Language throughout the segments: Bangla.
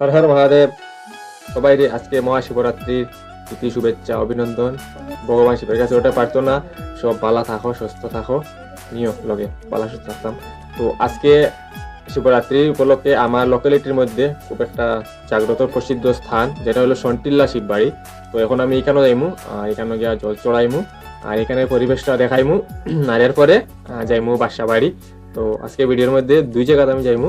হর হর মহাদেব। সবাই আজকে মহাশিবরাত্রির প্রীতি, শুভেচ্ছা, অভিনন্দন। ভগবান শিবের কাছে ওটা পারতো না সব বালা থাকো, সুস্থ থাকো। নিও লগে বালা, সুস্থ থাকতাম। তো আজকে শিবরাত্রি উপলক্ষে আমার লোকালিটির মধ্যে খুব একটা জাগ্রত প্রসিদ্ধ স্থান, যেটা হলো সন্টিল্লা শিববাড়ি। তো এখন আমি এখানেও যাইমু, আর এখানে গিয়া জল চড়াইমু, আর এখানে পরিবেশটা দেখাইমু। আর এরপরে যাইমু বাসা বাড়ি তো আজকে ভিডিওর মধ্যে দুই জায়গাতে আমি যাইমু।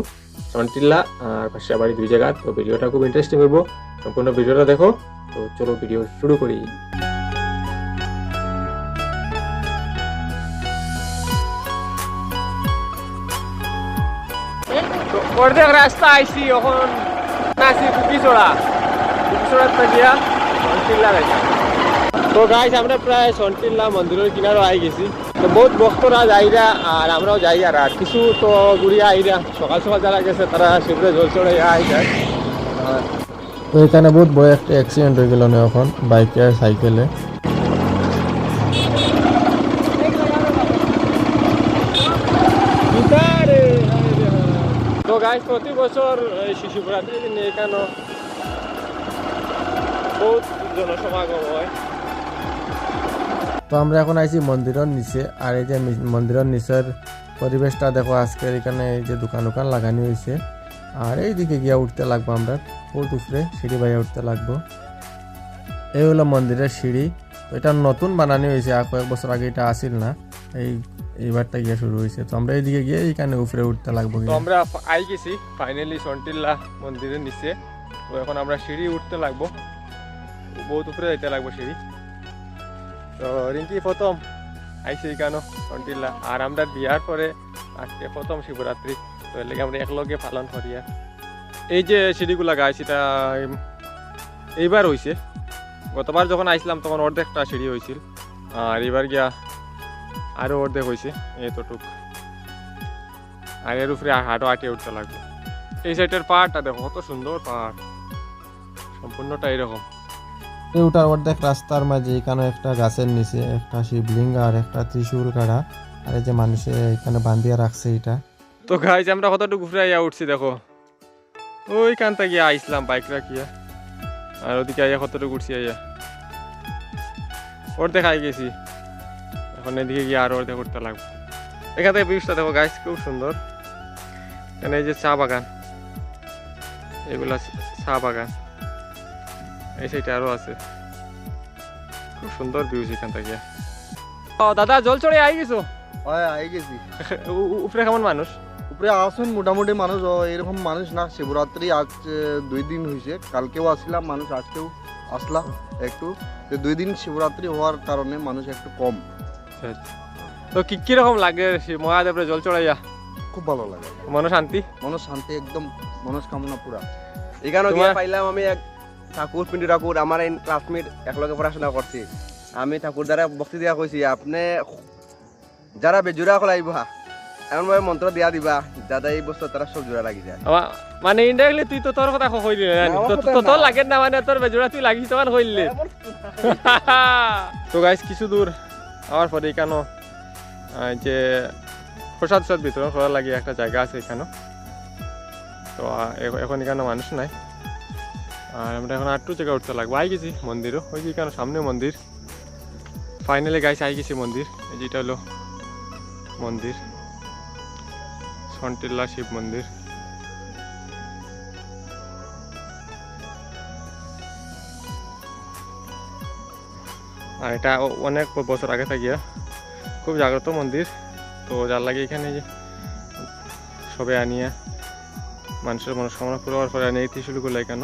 সন্টিল্লা আর বাসা বাড়ি দুই জায়গা। তো ভিডিওটা খুব ইন্টারেস্টিং হইব। সম্পূর্ণ ভিডিওটা দেখো। তো চলো ভিডিও শুরু করি। অর্ধেক রাস্তা আইসি এখন। নাসি কুকিছড়া। কুকিছড়াতে গিয়া সন্টিল্লা যাইতাম। তো গাইস আমরা প্রায় সন্টিল্লা মন্দিরের কিনারও আই গেছি। বহুত ভক্তরা যাইরা আর আমরাও যাই আর আর কিছু তো ঘুরিয়া আইরা সকাল সকাল যারা গেছে তারা শিবরে জল চড়ে আই যায়। তো এখানে বহুত বড় একটা অ্যাক্সিডেন্ট হয়ে গেল না এখন বাইকে আর সাইকেলে তো গাইস প্রতি বছর এই শিশুরাত্রির দিনে এখানে বহুত জনসমাগম হয়। তো আমরা এখন আইছি মন্দিরের নিচে আর এই যে মন্দিরের নিচের পরিবেশটা দেখো আজকের এখানে এই যে দোকান দোকান লাগানো হয়েছে আর এইদিকে গিয়া উঠতে লাগবো আমরা বহুত উপরে সিঁড়ি বাইয়া উঠতে লাগবো। এই হলো মন্দিরের সিঁড়ি তো এটা নতুন বানানো হয়েছে আর কয়েক বছর আগে এটা আসিল না। এই এইবারটা গিয়ে শুরু হয়েছে তো আমরা এইদিকে গিয়ে এইখানে উপরে উঠতে লাগবো তো আমরা আই গেছি ফাইনালি সন্টিল্লা মন্দিরের নিচে। তো এখন আমরা সিঁড়ি উঠতে লাগবো বহুত উপরে যাইতে লাগবো সিঁড়ি। তো রিঙ্কি প্রথম আইসি কেন? সন্টিল্লা আর আমরা বিয়ার পরে আজকে প্রথম শিবরাত্রি। তো এর লেগে আমরা একলগে পালন করি আর। এই যে সিঁড়িগুলা গাছ এটা এইবার হইছে। গতবার যখন আইছিলাম তখন অর্ধেকটা সিঁড়ি হয়েছিল আর এবার গিয়া আরও অর্ধেক হয়েছে এতটুক। আর এর উপরে হাঁটো আটিয়ে উঠতে লাগবে। এই সাইডের পাহাড়টা দেখো, কত সুন্দর পাহাড়। সম্পূর্ণটা এরকম। এই উঠার অর্ধেক রাস্তার মাঝে এখানে একটা গাছের নিচে, একটা শিবলিঙ্গ আর একটা ত্রিশূল কাড়া আর এই যে মানুষে এখানে বান্ধিয়া রাখছে এটা। তো গাইজ আমরা কতটুকু ঘুরে আইয়া উঠছি দেখো। ওইখান থেকে আইসলাম বাইক রাখিয়া। আর ওদিকে আইয়া কতটুকু উঠছি আইয়া। অর্ধেক আই গেছি। এখন এদিকে গিয়ে আরও অর্ধেক উঠতে লাগবে। এখান থেকে ভিউসটা দেখো গাইজ খুব সুন্দর। এখানে এই যে চা বাগান। এগুলা চা বাগান। এই সাইডে আরও আছে। খুব সুন্দর ভিউস এখান থেকে। ও দাদা জল চড়ে আই গেছো? আই গেছি। উপরে কেমন মানুষ? উপরে আসুন মোটামুটি মানুষ এরকম মানুষ না শিবরাত্রি আজ দুই দিন হয়েছে কালকেও আসলাম মানুষ আজকেও আসলাম একটু। দুই দিন শিবরাত্রি হওয়ার কারণে মানুষ একটু কম। আচ্ছা, আচ্ছা। তো কি কীরকম লাগে সে মহাদেবের জল চড়াইয়া? খুব ভালো লাগে। মন শান্তি মনের শান্তি একদম মনস্কামনা পুরা। এখানে গিয়ে পাইলাম আমি এক ঠাকুর পিন্টু ঠাকুর আমার এই ক্লাসমেট একলগে পড়াশোনা করছি। আমি ঠাকুর দ্বারা বক্তি দিয়া কইছি আপনি যারা বেজুরা হল আইব এমনভাবে মন্ত্র দিয়া দিবা যাতে এই বস্তু তারা সব জোড়া লাগি যায়। মানে ইনডাইরেক্টলি তুই তো তোর কথা কইলি। তো- তো তোর লাগে না মানে তোর বেজোড়া তুই লাগিস তখন কইলি তো গাইস কিছু দূর আমার পরে এখানে যে প্রসাদ প্রসাদ বিতরণ করার লাগে একটা জায়গা আছে এখানে। তো এখন এখানে মানুষ নাই। আর আমরা এখন আটটু জায়গা উঠতে লাগবো। আই গেছি, মন্দিরও। ওই যে এখানে সামনে মন্দির। ফাইনালি গাইস আই গেছি মন্দির। এই যেটা হলো মন্দির। সন্টিল্লা শিব মন্দির। আর এটা অনেক বছর আগে থাকিয়া খুব জাগ্রত মন্দির। তো যার লাগে এখানে যে সবে আনিয়া, মানুষের মনস্কামনা হওয়ার পরে আনিয়ে ত্রিশুলগুলো কেন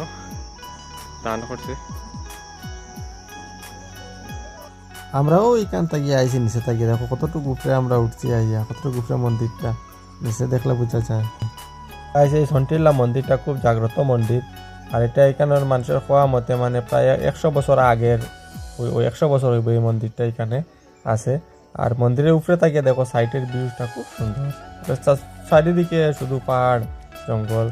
দান করছে। আমরাও এইখান থেকে আইছি নিচে থেকে। দেখো কতটুকু উপরে আমরা উঠছি আইয়া কতটুকু উপরে মন্দিরটা। নিচে দেখলে বোঝা যায়। আইসি এই সন্টিল্লা মন্দিরটা খুব জাগ্রত মন্দির। আর এটা এখানের মানুষের খোয়া মতে মানে প্রায় একশো বছর আগের ওই ওই একশো বছর হইব এই মন্দিরটা এখানে আছে। আর মন্দিরের উপরে থাকে দেখো সাইডের ভিউটা খুব সুন্দর। চারিদিকে শুধু পাহাড় জঙ্গল।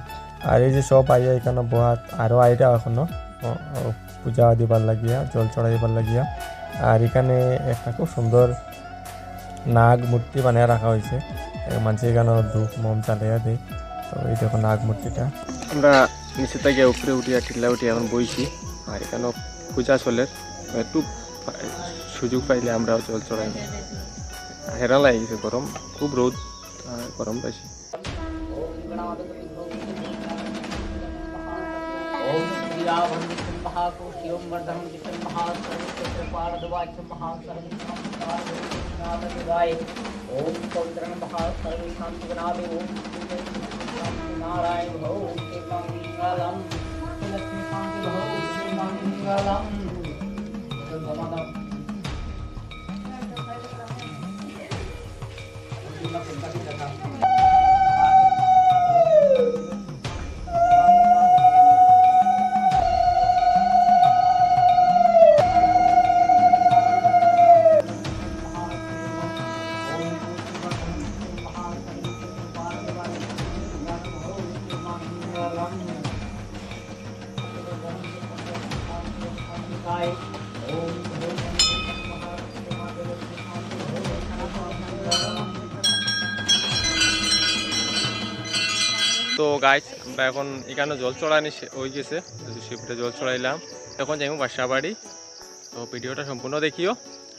আর এই যে সব আইয়া এখানে বহাত আরও আইটা এখনও। পূজা দিবার লাগিয়া, জল চড়াইবার লাগিয়া। আর এখানে একটা খুব সুন্দর নাগ মূর্তি বানিয়ে রাখা হয়েছে। মানুষ এখানে ধূপ মোম চালিয়ে দেয় তো এই দেখো নাগ মূর্তিটা। আমরা নিচে থেকে উপরে উঠিয়া টিল্লা উঠি এখন বইছি। আর এখানে পূজা চলে। একটু সুযোগ পাইলে আমরাও জল চড়াই হেরা লাগিছে গরম, খুব রোদ গরম পাইছি लीलाभं महाकोशियों वर्धनं विषं महासर्वपारदवाच्यं महासर्वनाथगाय ॐ पौत्रं महासर्वशान्तगणाभि ॐ नारायण भो मङ्गलं लक्ष्मीकान्ति भो मङ्गलं गमनम् তো গাইস আমরা এখন এখানে জল চড়ানি হয়ে গেছে। শিবরে জল চড়াইলাম। এখন যাইমু বাসা বাড়ি তো ভিডিওটা সম্পূর্ণ দেখিও।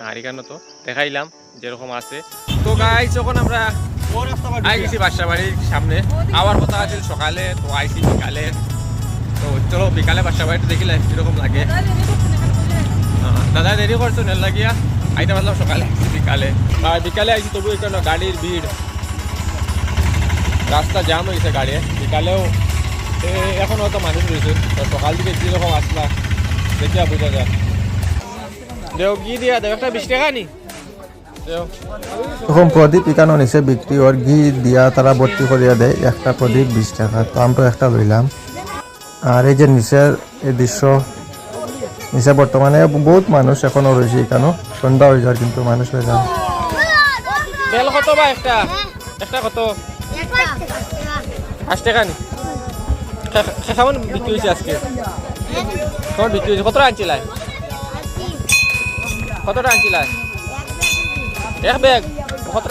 আর এখানে তো দেখাইলাম যেরকম আছে। তো গাইস যখন আমরা আই গেছি বাসা বাড়ির সামনে। আবার কথা আছে সকালে, তো আইসি বিকালে। তো চলো বিকালে বাসা বাড়িটা দেখিলে কীরকম লাগে। দাদা, দেরি করছ, নেল লাগিয়া? আইতে পারলাম সকালে, বিকালে। বিকালে আইছি তবু এখানে গাড়ির ভিড়। রাস্তা জাম হয়েছে গাড়ি বিকালেও এখন হয়তো মানুষ রয়েছে। সকাল থেকে কীরকম আসলা দেখিয়া বোঝা যায় দেও কি দিয়া দেও একটা বিশ টাকা নি। দেও। প্রদীপ ইকানো নিচে বিক্রি ওর ঘি দিয়া তারা ভর্তি করিয়া দেয়। একটা প্রদীপ বিশ টাকা। তো আমরা একটা লইলাম। আর এই যে নিচের এই দৃশ্য নিচে বর্তমানে বহুত মানুষ এখনও রয়েছে এখানে সন্ধ্যা হয়ে যায় কিন্তু মানুষ হয়ে যায় তেল কত বা একটা? একটা কত? পাঁচ টাকা নি। বিক্রি হয়েছে আজকে। কেমন বিক্রি হয়েছে। কত টাকা আনছিলাই? কত টাকা আনছিলাই এক ব্যাগ কত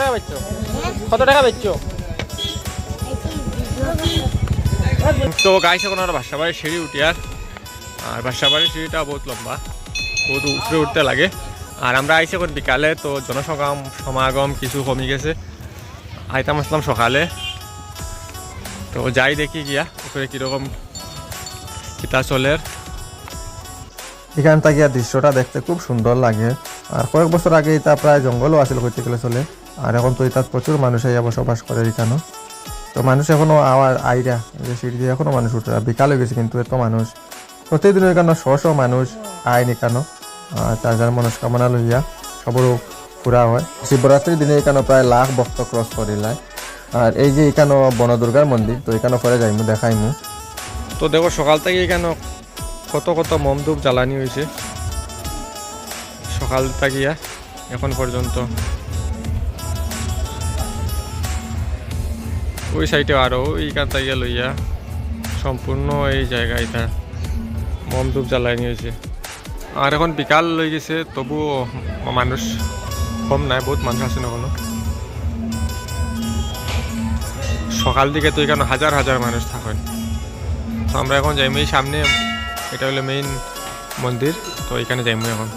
তো গাইছে কোনো বাসা বাড়ির সিঁড়ি উঠি, আর আর বাসা বাড়ির সিঁড়িটা বহুত লম্বা। বহুত উপরে উঠতে লাগে। আর আমরা আইসি এখন বিকালে, তো জনসমাগম সমাগম কিছু কমে গেছে। আইতাম আসলাম সকালে। তো যাই দেখি গিয়া কীরকম কিতা চলের। এখান থেকে দৃশ্যটা দেখতে খুব সুন্দর লাগে। আর কয়েক বছর আগে এটা প্রায় জঙ্গলও আছিল কইতে গেলে চলে। আর এখন তো এটা প্রচুর মানুষ আইয়া বসবাস করে এখানে তো মানুষ এখনও আওয়ার আইরা যে সিঁড়ি দিয়ে এখনও মানুষ উঠে বিকাল হয়ে গেছে কিন্তু এত মানুষ। প্রতিদিন এখানে শ শ মানুষ আইন এখানে, আর যার মনস্কামনা লইয়া সবরও ফুরা হয়। শিবরাত্রির দিনে এখানে প্রায় লাখ ভক্ত ক্রস করিলায়। আর এই যে এখানে বনদুর্গার মন্দির, তো এখানে পরে যাইমু, দেখাইমু। তো দেখো, সকাল থেকে কেন কত কত মমধূপ জ্বালানি হয়েছে। সকাল থাকিয়া এখন পর্যন্ত। ওই সাইডে আরও ওইখান থেকে লইয়া সম্পূর্ণ এই জায়গা এটা মমধূপ জ্বালানি হয়েছে। আর এখন বিকাল লই গেছে, তবুও মানুষ কম নাই, বহুত মানুষ আছে না কোনো সকাল দিকে তো এখানে হাজার হাজার মানুষ থাকেন তো আমরা এখন যাইমু এই সামনে, এটা হলো মেইন মন্দির, তো এখানে যাইমু এখন।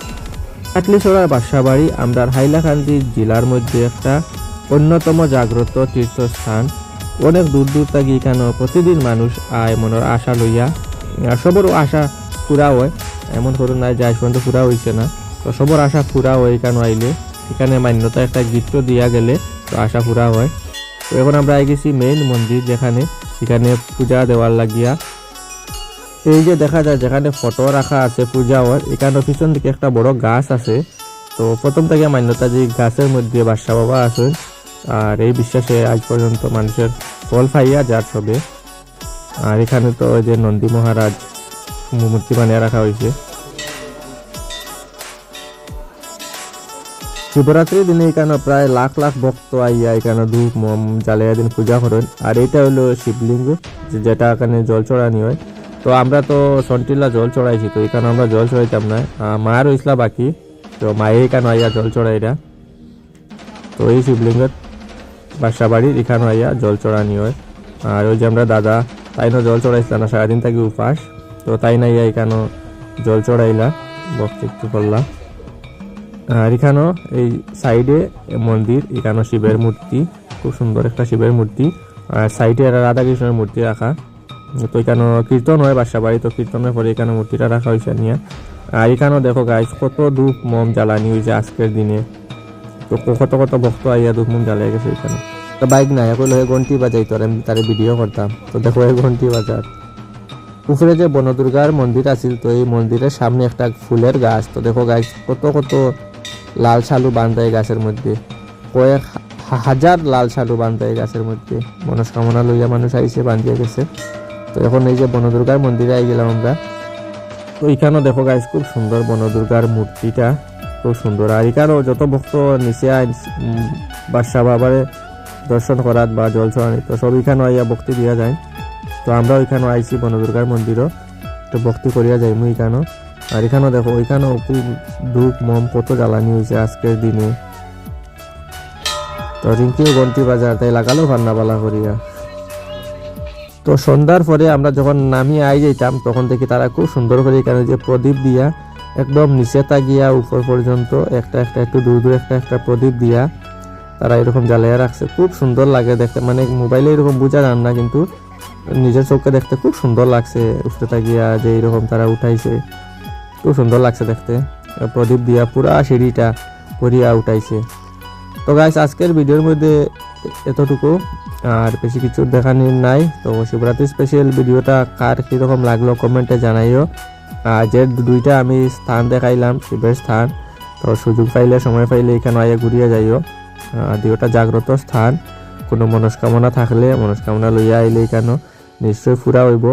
কাটলিছড়ার বাসাবাড়ি আমরা হাইলাকান্দি জেলার মধ্যে একটা অন্যতম জাগ্রত তীর্থস্থান। অনেক দূর দূর থেকে এখানে প্রতিদিন মানুষ আয় মনের আশা লইয়া সবরও আশা পুরা হয়। এমন করুন নাই যে পর্যন্ত পুরা হয়েছে না। তো সবর আশা পুরা হয় এখানে আইলে। এখানে মান্যতা একটা গীত দিয়া গেলে তো আশা পুরা হয়। এখন আমরা আই গেছি মেইন মন্দির যেখানে এখানে পূজা দেওয়ার লাগিয়া। এই যে দেখা যায়, যেখানে ফটো রাখা আছে পূজা হওয়ার এখানে পিছন দিকে একটা বড় গাছ আছে। তো প্রথম থেকে মান্যতা যে গাছের মধ্যে বাদশা বাবা আছেন, আর এই বিশ্বাসে আজ পর্যন্ত মানুষের ফল পাইয়া যার সবে আর এখানে তো ওই যে নন্দী মহারাজ মূর্তি বানিয়ে রাখা হয়েছে। শিবরাত্রির দিনে এখানে প্রায় লাখ লাখ ভক্ত আইয়া এখানে ধূপ, মম জ্বালিয়ে দিন পূজা করেন? আর এটা হলো শিবলিঙ্গ যেটা এখানে জল চড়ানি হয়। তো আমরা তো সন্টিল্লা জল চড়াইছি তো এখানে আমরা জল চড়াইতাম না। মায়ের হয়েছিল বাকি, তো মায়ে এখানে আইয়া জল চড়াইরা তো এই শিবলিঙ্গের বাসা বাড়ির এখানে আইয়া জল চড়ানি হয়। আর ওই যে আমরা দাদা, তাই না জল চড়াইছিল না, সারাদিন থাকি উপাস। তো তাই না ইয়া এখানো জল চড়াইলা ভক্তি একটু করলা আর এখানেও এই সাইডে মন্দির এখানেও শিবের মূর্তি, খুব সুন্দর একটা শিবের মূর্তি। আর সাইডে একটা রাধাকৃষ্ণের মূর্তি রাখা। তো এখানে কীর্তন হয় বাসা বাড়ি তো কীর্তনের পরে এখানে মূর্তিটা রাখা হয়েছে নিয়ে। আর এখানেও দেখো গাইস কত ধূপ মম জ্বালানি হয়েছে আজকের দিনে। তো কত কত ভক্ত আইয়া ধূপ মম জ্বালিয়ে গেছে এখানে। তো বাইক নাই এখন হয়ে ঘন্টি বাজাই, তোর আমি তার ভিডিও করতাম। তো দেখো এই ঘন্টি বাজার। উপরে যে বনদুর্গার মন্দির আছিল, তো এই মন্দিরের সামনে একটা ফুলের গাছ। তো দেখো গাছ কত কত লাল শালু বান্ধা এই গাছের মধ্যে। কয়েক হাজার লাল শালু বান্ধা এই গাছের মধ্যে। মনস্কামনা লইয়া মানুষ আইসে বান্ধিয়ে গেছে। তো এখন এই যে বনদুর্গার মন্দিরে আই গেলাম আমরা। তো এখানেও দেখো গাছ খুব সুন্দর বনদুর্গার মূর্তিটা। খুব সুন্দর। আর এখানেও যত ভক্ত নিচে আইন বাদশাহ বাবারে দর্শন করাত বা জল চড়ানি তো সব এখানে আইয়া ভক্তি দিয়া যায়। তো আমরা ওইখানে আইছি বনদুর্গার মন্দিরও। তো ভক্তি করিয়া যাই মুই এখানেও আর এখানেও দেখো, ওইখানেও ধূপ, মম, কত জ্বালানি হয়েছে আজকের দিনে। তো রিঙ্কিও গন্টি বাজার, তাই লাগালো ভান্না বালা করিয়া তো সন্ধ্যার পরে আমরা যখন নামিয়ে আই যাইতাম, তখন দেখি তারা খুব সুন্দর করে এখানে যে প্রদীপ দিয়া একদম নিচে তাগিয়া উপর পর্যন্ত একটা একটা একটু দূর দূর একটা একটা প্রদীপ দিয়া তারা এরকম জ্বালিয়ে রাখছে। খুব সুন্দর লাগে দেখতে মানে মোবাইলে এরকম বোঝা যান না, কিন্তু নিজের চোখে দেখতে খুব সুন্দর লাগছে। উপরে তাকিয়া যে এরকম তারা উঠাইছে। খুব সুন্দর লাগছে দেখতে। প্রদীপ দিয়া পুরা সিঁড়িটা করিয়া উঠাইছে। তো গাইস আজকের ভিডিওর মধ্যে এতটুকু। আর বেশি কিছু দেখানি নাই। তো শিবরাত্রি স্পেশাল ভিডিওটা কার কীরকম লাগল কমেন্টে জানাইও। আর যে দুইটা আমি স্থান দেখাইলাম, শিবের স্থান, তো সুযোগ পাইলে, সময় পাইলে এখানে আইয়া ঘুরিয়ে যাইও। দুইটা জাগ্রত স্থান। কোনো মনস্কামনা থাকলে মনস্কামনা লইয়া আইলে এখানে নিশ্চয়ই ফুরা হইব।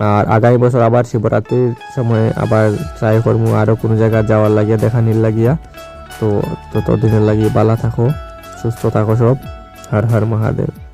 আর আগামী বছর আবার শিবরাত্রির সময় আবার ট্রাই করব আরও কোনো জায়গা যাওয়ার লাগিয়া, দেখা নিল লাগিয়া। তো ততদিনের লাগিয়ে বালা থাকো, সুস্থ থাকো সব। হর হর মহাদেব।